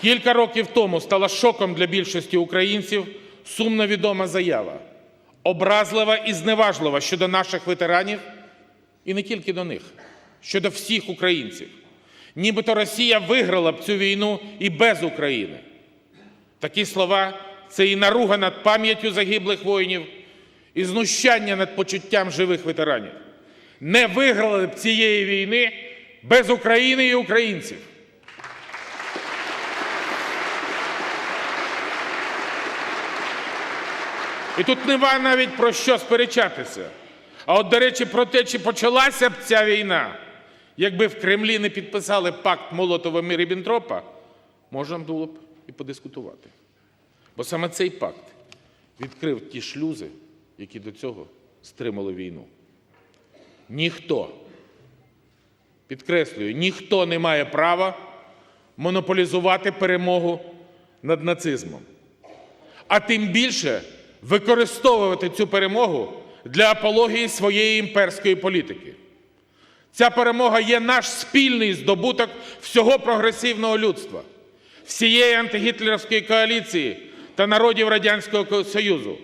Кілька років тому стала шоком для більшості українців сумно відома заява, образлива і зневажлива щодо наших ветеранів, і не тільки до них, щодо всіх українців. Нібито Росія виграла б цю війну і без України. Такі слова це і наруга над пам'яттю загиблих воїнів, і знущання над почуттям живих ветеранів. Не виграли б цієї війни без України і українців. І тут нема навіть про що сперечатися. А от, до речі, про те, чи почалася б ця війна, якби в Кремлі не підписали пакт Молотова і можна було б і подискутувати. Бо саме цей пакт відкрив ті шлюзи, які до цього стримали війну. Ніхто, підкреслюю, ніхто не має права монополізувати перемогу над нацизмом а тим більше використовувати цю перемогу для апології своєї імперської політики. Ця перемога є наш спільний здобуток всього прогресивного людства, всієї антигітлерівської коаліції та народів Радянського Союзу.